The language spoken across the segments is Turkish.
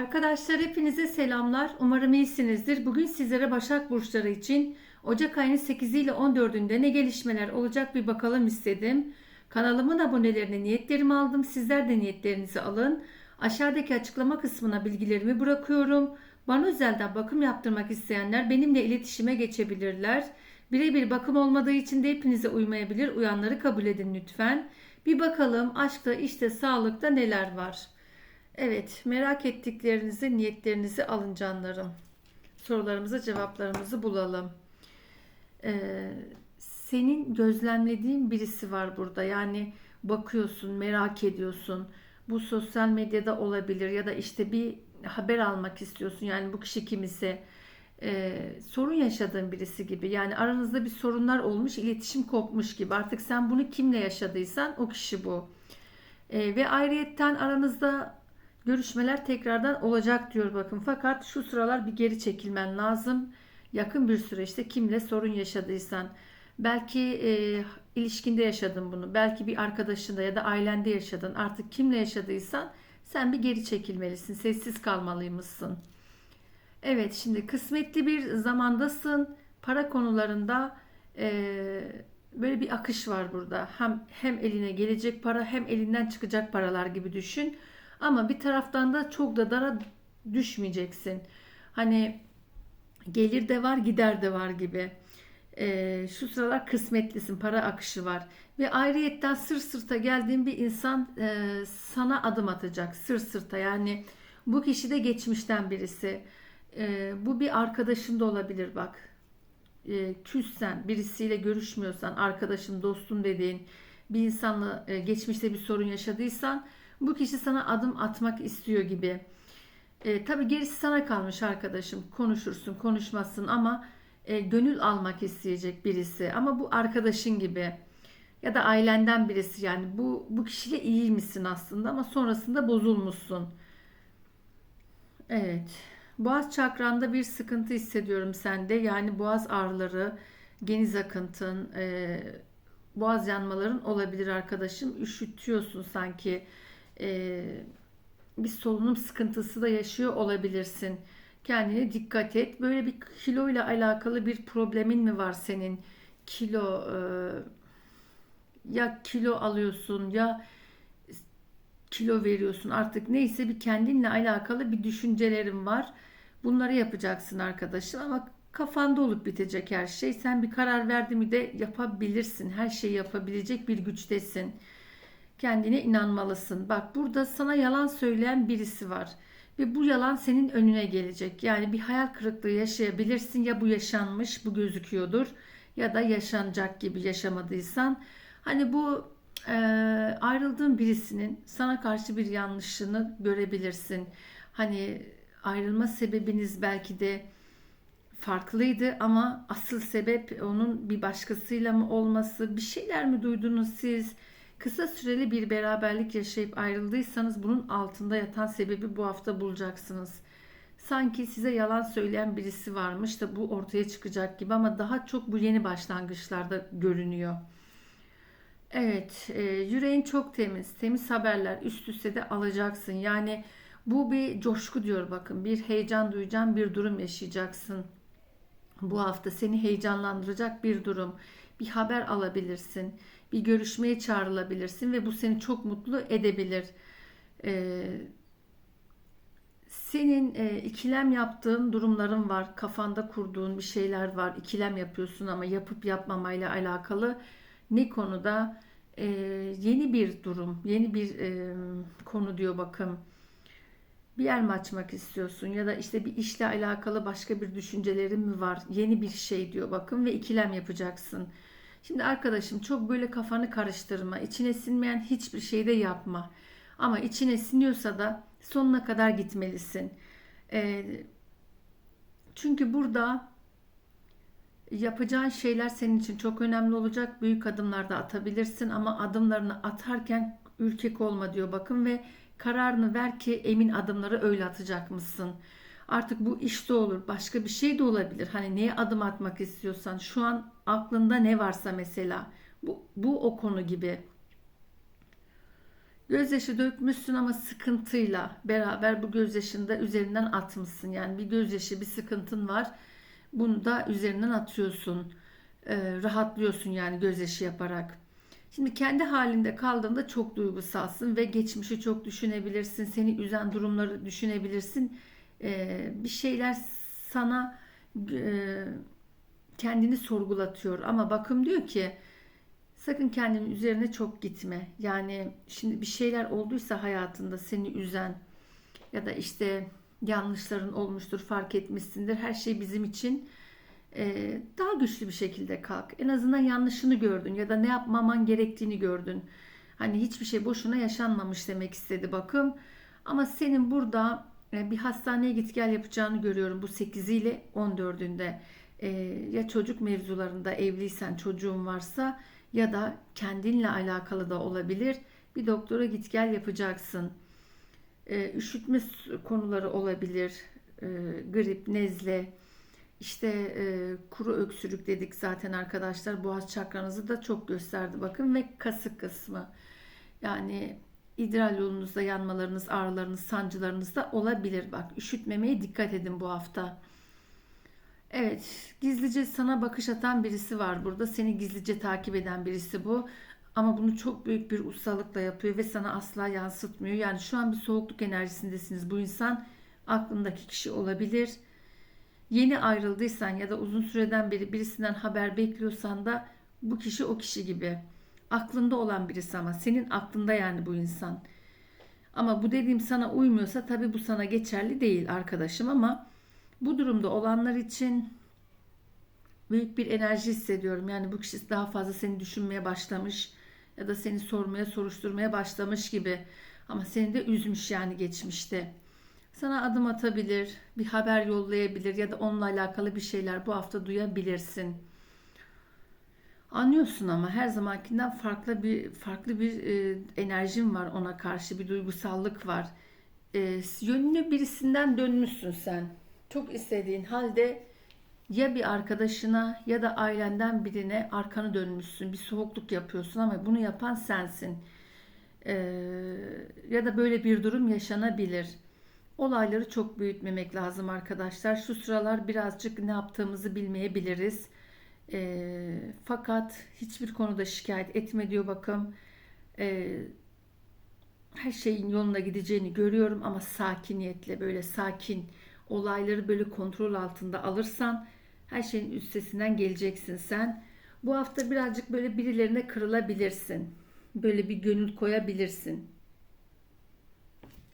Arkadaşlar hepinize selamlar. Umarım iyisinizdir. Bugün sizlere Başak Burçları için Ocak ayının 8 ile 14'ünde ne gelişmeler olacak bir bakalım istedim. Kanalımın abonelerine niyetlerimi aldım. Sizler de niyetlerinizi alın. Aşağıdaki açıklama kısmına bilgilerimi bırakıyorum. Bana özelden bakım yaptırmak isteyenler benimle iletişime geçebilirler. Birebir bakım olmadığı için de hepinize uymayabilir. Uyanları kabul edin lütfen. Bir bakalım aşkta, işte, sağlıkta neler var. Evet, merak ettiklerinizi, niyetlerinizi alın canlarım. Sorularımıza cevaplarımızı bulalım. Ee, senin gözlemlediğin birisi var burada. Yani bakıyorsun, merak ediyorsun. Bu sosyal medyada olabilir ya da işte bir haber almak istiyorsun. Yani bu kişi kim ise e, sorun yaşadığın birisi gibi. Yani aranızda bir sorunlar olmuş, iletişim kopmuş gibi. Artık sen bunu kimle yaşadıysan o kişi bu. E, ve ayrıyetten aranızda görüşmeler tekrardan olacak diyor bakın. Fakat şu sıralar bir geri çekilmen lazım. Yakın bir süreçte kimle sorun yaşadıysan. Belki e, ilişkinde yaşadın bunu. Belki bir arkadaşında ya da ailende yaşadın. Artık kimle yaşadıysan sen bir geri çekilmelisin. Sessiz kalmalıymışsın. Evet şimdi kısmetli bir zamandasın. Para konularında e, böyle bir akış var burada. Hem hem eline gelecek para hem elinden çıkacak paralar gibi düşün. Ama bir taraftan da çok da dara düşmeyeceksin. Hani gelir de var gider de var gibi. E, şu sıralar kısmetlisin para akışı var. Ve ayrıyetten sır sırta geldiğin bir insan e, sana adım atacak. Sır sırta yani bu kişi de geçmişten birisi. E, bu bir arkadaşın da olabilir bak. E, küssen birisiyle görüşmüyorsan arkadaşın dostun dediğin bir insanla e, geçmişte bir sorun yaşadıysan bu kişi sana adım atmak istiyor gibi. E, tabii gerisi sana kalmış arkadaşım. Konuşursun, konuşmazsın ama e, gönül almak isteyecek birisi. Ama bu arkadaşın gibi ya da ailenden birisi yani bu bu kişiyle iyi misin aslında ama sonrasında bozulmuşsun. Evet. Boğaz çakranda bir sıkıntı hissediyorum sende. Yani boğaz ağrıları, geniz akıntın, e, boğaz yanmaların olabilir arkadaşım. Üşütüyorsun sanki e, bir solunum sıkıntısı da yaşıyor olabilirsin. Kendine dikkat et. Böyle bir kilo ile alakalı bir problemin mi var senin? Kilo e, ya kilo alıyorsun ya kilo veriyorsun artık neyse bir kendinle alakalı bir düşüncelerin var. Bunları yapacaksın arkadaşım ama kafanda olup bitecek her şey. Sen bir karar verdi mi de yapabilirsin. Her şeyi yapabilecek bir güçtesin. Kendine inanmalısın. Bak burada sana yalan söyleyen birisi var. Ve bu yalan senin önüne gelecek. Yani bir hayal kırıklığı yaşayabilirsin. Ya bu yaşanmış, bu gözüküyordur. Ya da yaşanacak gibi yaşamadıysan. Hani bu e, ayrıldığın birisinin sana karşı bir yanlışını görebilirsin. Hani ayrılma sebebiniz belki de farklıydı ama asıl sebep onun bir başkasıyla mı olması, bir şeyler mi duydunuz siz? Kısa süreli bir beraberlik yaşayıp ayrıldıysanız bunun altında yatan sebebi bu hafta bulacaksınız. Sanki size yalan söyleyen birisi varmış da bu ortaya çıkacak gibi ama daha çok bu yeni başlangıçlarda görünüyor. Evet, e, yüreğin çok temiz, temiz haberler üst üste de alacaksın. Yani bu bir coşku diyor bakın, bir heyecan duyacağın bir durum yaşayacaksın. Bu hafta seni heyecanlandıracak bir durum, bir haber alabilirsin bir görüşmeye çağrılabilirsin ve bu seni çok mutlu edebilir. Ee, senin e, ikilem yaptığın durumların var. Kafanda kurduğun bir şeyler var. İkilem yapıyorsun ama yapıp yapmamayla alakalı ne konuda e, yeni bir durum, yeni bir e, konu diyor bakın. Bir yer mi açmak istiyorsun ya da işte bir işle alakalı başka bir düşüncelerin mi var? Yeni bir şey diyor bakın ve ikilem yapacaksın. Şimdi arkadaşım çok böyle kafanı karıştırma. İçine sinmeyen hiçbir şey de yapma. Ama içine siniyorsa da sonuna kadar gitmelisin. E, çünkü burada yapacağın şeyler senin için çok önemli olacak. Büyük adımlar da atabilirsin ama adımlarını atarken ürkek olma diyor bakın ve kararını ver ki emin adımları öyle atacak mısın? Artık bu işte olur, başka bir şey de olabilir. Hani neye adım atmak istiyorsan, şu an aklında ne varsa mesela bu, bu o konu gibi. Gözyaşı dökmüşsün ama sıkıntıyla beraber bu gözyaşını da üzerinden atmışsın. Yani bir gözyaşı, bir sıkıntın var. Bunu da üzerinden atıyorsun. Ee, rahatlıyorsun yani gözyaşı yaparak. Şimdi kendi halinde kaldığında çok duygusalsın ve geçmişi çok düşünebilirsin. Seni üzen durumları düşünebilirsin. Ee, bir şeyler sana e, kendini sorgulatıyor. Ama bakım diyor ki sakın kendinin üzerine çok gitme. Yani şimdi bir şeyler olduysa hayatında seni üzen ya da işte yanlışların olmuştur, fark etmişsindir. Her şey bizim için e, daha güçlü bir şekilde kalk. En azından yanlışını gördün ya da ne yapmaman gerektiğini gördün. Hani hiçbir şey boşuna yaşanmamış demek istedi bakım. Ama senin burada e, bir hastaneye git gel yapacağını görüyorum bu 8 ile 14'ünde. E, ya çocuk mevzularında evliysen çocuğun varsa ya da kendinle alakalı da olabilir. Bir doktora git gel yapacaksın. E, üşütme konuları olabilir. E, grip, nezle, işte e, kuru öksürük dedik zaten arkadaşlar. Boğaz çakranızı da çok gösterdi bakın ve kasık kısmı. Yani idrar yolunuzda yanmalarınız, ağrılarınız, sancılarınız da olabilir. Bak üşütmemeye dikkat edin bu hafta. Evet, gizlice sana bakış atan birisi var burada. Seni gizlice takip eden birisi bu. Ama bunu çok büyük bir ustalıkla yapıyor ve sana asla yansıtmıyor. Yani şu an bir soğukluk enerjisindesiniz. Bu insan aklındaki kişi olabilir. Yeni ayrıldıysan ya da uzun süreden beri birisinden haber bekliyorsan da bu kişi o kişi gibi. Aklında olan birisi ama senin aklında yani bu insan. Ama bu dediğim sana uymuyorsa tabii bu sana geçerli değil arkadaşım ama bu durumda olanlar için büyük bir enerji hissediyorum. Yani bu kişi daha fazla seni düşünmeye başlamış ya da seni sormaya, soruşturmaya başlamış gibi. Ama seni de üzmüş yani geçmişte. Sana adım atabilir, bir haber yollayabilir ya da onunla alakalı bir şeyler bu hafta duyabilirsin. Anlıyorsun ama her zamankinden farklı bir farklı bir e, enerjin var ona karşı bir duygusallık var. E, yönünü birisinden dönmüşsün sen. Çok istediğin halde ya bir arkadaşına ya da ailenden birine arkanı dönmüşsün. Bir soğukluk yapıyorsun ama bunu yapan sensin. E, ya da böyle bir durum yaşanabilir. Olayları çok büyütmemek lazım arkadaşlar. Şu sıralar birazcık ne yaptığımızı bilmeyebiliriz. E, fakat hiçbir konuda şikayet etme diyor bakım. E, her şeyin yoluna gideceğini görüyorum ama sakiniyetle böyle sakin olayları böyle kontrol altında alırsan her şeyin üstesinden geleceksin sen. Bu hafta birazcık böyle birilerine kırılabilirsin. Böyle bir gönül koyabilirsin.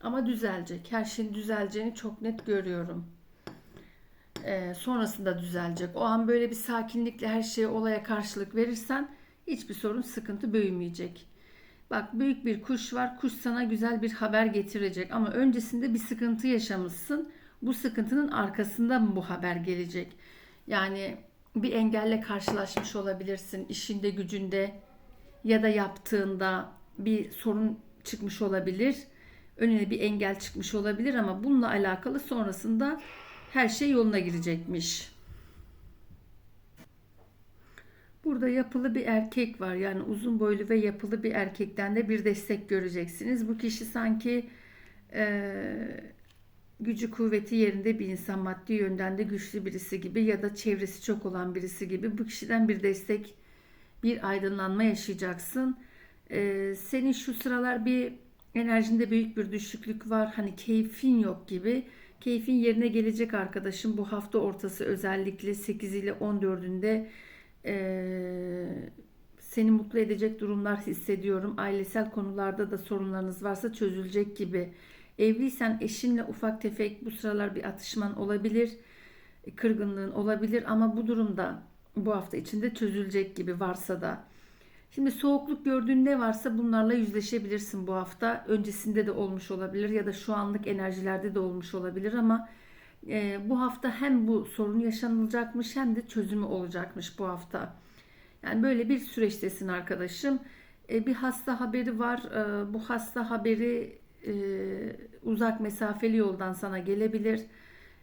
Ama düzelecek. Her şeyin düzeleceğini çok net görüyorum. Ee, sonrasında düzelecek. O an böyle bir sakinlikle her şeye olaya karşılık verirsen hiçbir sorun sıkıntı büyümeyecek. Bak büyük bir kuş var. Kuş sana güzel bir haber getirecek ama öncesinde bir sıkıntı yaşamışsın. Bu sıkıntının arkasında mı bu haber gelecek? Yani bir engelle karşılaşmış olabilirsin işinde, gücünde ya da yaptığında bir sorun çıkmış olabilir önüne bir engel çıkmış olabilir ama bununla alakalı sonrasında her şey yoluna girecekmiş. Burada yapılı bir erkek var. Yani uzun boylu ve yapılı bir erkekten de bir destek göreceksiniz. Bu kişi sanki e, gücü kuvveti yerinde bir insan, maddi yönden de güçlü birisi gibi ya da çevresi çok olan birisi gibi. Bu kişiden bir destek, bir aydınlanma yaşayacaksın. E, senin şu sıralar bir enerjinde büyük bir düşüklük var. Hani keyfin yok gibi. Keyfin yerine gelecek arkadaşım. Bu hafta ortası özellikle 8 ile 14'ünde e, seni mutlu edecek durumlar hissediyorum. Ailesel konularda da sorunlarınız varsa çözülecek gibi. Evliysen eşinle ufak tefek bu sıralar bir atışman olabilir. Kırgınlığın olabilir ama bu durumda bu hafta içinde çözülecek gibi varsa da Şimdi soğukluk gördüğün ne varsa bunlarla yüzleşebilirsin bu hafta. Öncesinde de olmuş olabilir ya da şu anlık enerjilerde de olmuş olabilir ama e, bu hafta hem bu sorun yaşanılacakmış hem de çözümü olacakmış bu hafta. Yani böyle bir süreçtesin arkadaşım. E, bir hasta haberi var. E, bu hasta haberi e, uzak mesafeli yoldan sana gelebilir.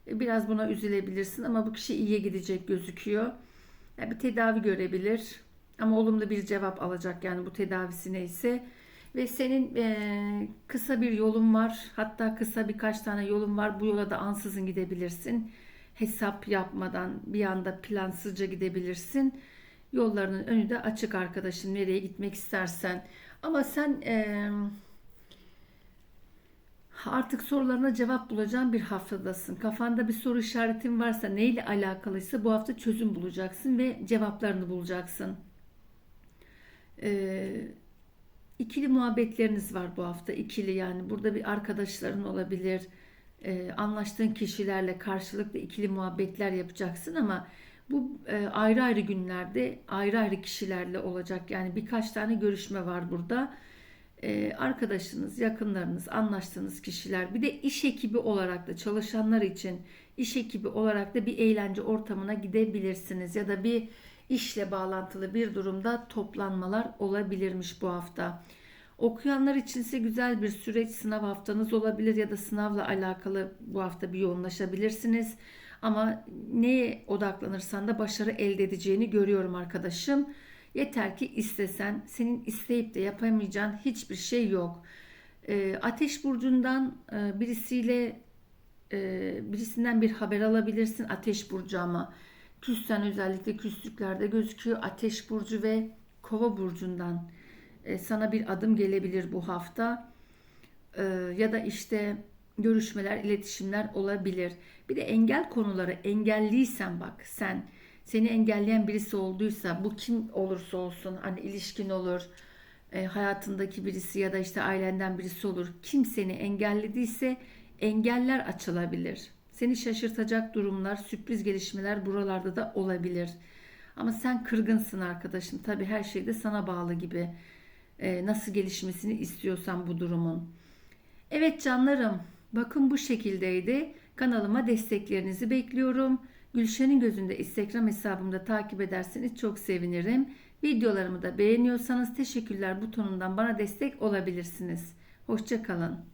E, biraz buna üzülebilirsin ama bu kişi iyiye gidecek gözüküyor. Yani bir tedavi görebilir ama olumlu bir cevap alacak yani bu tedavisi neyse. Ve senin eee, kısa bir yolun var. Hatta kısa birkaç tane yolun var. Bu yola da ansızın gidebilirsin. Hesap yapmadan bir anda plansızca gidebilirsin. Yollarının önü de açık arkadaşım. Nereye gitmek istersen. Ama sen eee, artık sorularına cevap bulacağın bir haftadasın. Kafanda bir soru işaretin varsa neyle alakalıysa bu hafta çözüm bulacaksın ve cevaplarını bulacaksın. Ee, ikili muhabbetleriniz var bu hafta. İkili yani burada bir arkadaşların olabilir. Ee, anlaştığın kişilerle karşılıklı ikili muhabbetler yapacaksın ama bu e, ayrı ayrı günlerde ayrı ayrı kişilerle olacak. Yani birkaç tane görüşme var burada. Ee, arkadaşınız, yakınlarınız, anlaştığınız kişiler, bir de iş ekibi olarak da çalışanlar için iş ekibi olarak da bir eğlence ortamına gidebilirsiniz ya da bir işle bağlantılı bir durumda toplanmalar olabilirmiş bu hafta. Okuyanlar içinse güzel bir süreç sınav haftanız olabilir ya da sınavla alakalı bu hafta bir yoğunlaşabilirsiniz. Ama neye odaklanırsan da başarı elde edeceğini görüyorum arkadaşım. Yeter ki istesen, senin isteyip de yapamayacağın hiçbir şey yok. Ee, Ateş burcundan e, birisiyle e, birisinden bir haber alabilirsin Ateş burcu ama küssen özellikle küslüklerde gözüküyor Ateş burcu ve Kova burcundan e, sana bir adım gelebilir bu hafta. E, ya da işte görüşmeler, iletişimler olabilir. Bir de engel konuları engelliysen bak sen seni engelleyen birisi olduysa bu kim olursa olsun hani ilişkin olur e, hayatındaki birisi ya da işte ailenden birisi olur kim seni engellediyse engeller açılabilir. Seni şaşırtacak durumlar, sürpriz gelişmeler buralarda da olabilir. Ama sen kırgınsın arkadaşım. Tabii her şey de sana bağlı gibi. E, nasıl gelişmesini istiyorsan bu durumun. Evet canlarım, bakın bu şekildeydi. Kanalıma desteklerinizi bekliyorum. Gülşen'in gözünde Instagram hesabımda takip ederseniz çok sevinirim. Videolarımı da beğeniyorsanız teşekkürler butonundan bana destek olabilirsiniz. Hoşçakalın.